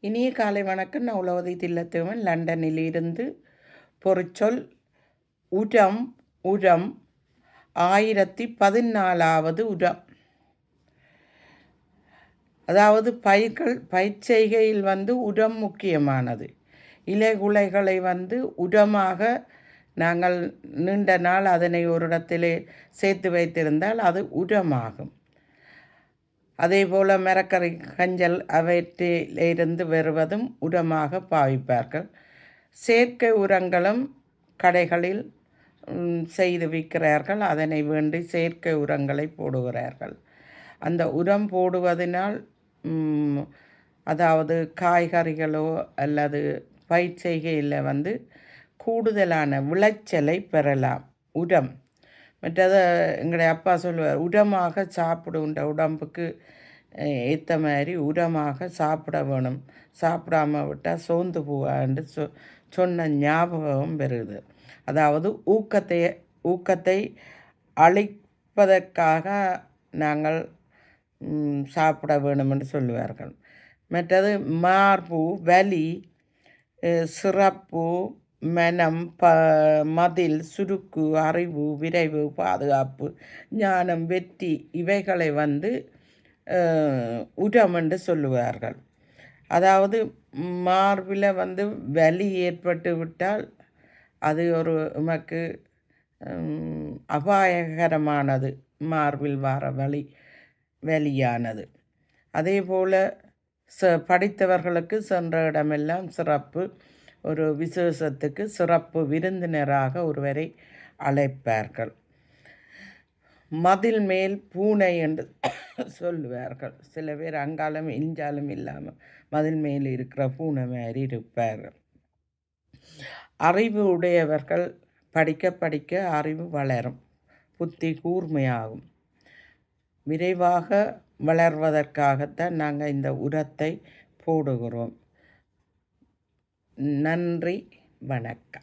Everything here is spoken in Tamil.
இனிய காலை வணக்கம். நான் உலவதை தில்லத்துவன். லண்டனில் இருந்து பொறிச்சொல் உரம் உரம் ஆயிரத்தி பதினாலாவது உரம். அதாவது பயிர்கள் பயிற்செய்கையில் வந்து உரம் முக்கியமானது. இலைகுலைகளை வந்து உரமாக நாங்கள் நீண்ட நாள் அதனை ஒரு இடத்திலே சேர்த்து வைத்திருந்தால் அது உரமாகும். அதே போல் மரக்கறி கஞ்சல் அவற்றிலிருந்து வருவதும் உரமாக பாவிப்பார்கள். செயற்கை உரங்களும் கடைகளில் செய்து விற்கிறார்கள். அதனை வேண்டி செயற்கை உரங்களை போடுகிறார்கள். அந்த உரம் போடுவதனால் அதாவது காய்கறிகளோ அல்லது பயிர் செய்கையில் வந்து கூடுதலான விளைச்சலை பெறலாம். உரம். மற்றது எங்களுடைய அப்பா சொல்லுவார் உரமாக சாப்பிடுன்ற உடம்புக்கு ஏற்ற மாதிரி உரமாக சாப்பிட வேணும். சாப்பிடாம விட்டால் சோர்ந்து போவான்னு சொ சொன்ன ஞாபகம் பெறுது அதாவது ஊக்கத்தை ஊக்கத்தை அழிப்பதற்காக நாங்கள் சாப்பிட வேணும் என்று சொல்லுவார்கள். மற்றது மார்பு வலி சிறப்பு மனம் ப மதில் சுருக்கு அறிவு விரைவு பாதுகாப்பு ஞானம் வெற்றி இவைகளை வந்து உரம் என்று சொல்லுவார்கள். அதாவது மார்பில் வந்து வலி ஏற்பட்டு விட்டால் அது ஒரு நமக்கு அபாயகரமானது. மார்பில் வர வலி வலியானது. அதே போல் ச படித்தவர்களுக்கு சென்ற இடமெல்லாம் சிறப்பு. ஒரு விசேஷத்துக்கு சிறப்பு விருந்தினராக ஒருவரை அழைப்பார்கள். மதில் மேல் பூனை என்று சொல்லுவார்கள். சில பேர் அங்காலும் இஞ்சாலும் இல்லாமல் மதில் மேல் இருக்கிற பூனை மாதிரி இருப்பார்கள். அறிவு உடையவர்கள் படிக்க படிக்க அறிவு வளரும். புத்தி கூர்மையாகும். விரைவாக வளர்வதற்காகத்தான் நாங்கள் இந்த உரத்தை போடுகிறோம். நன்றி வணக்கம்.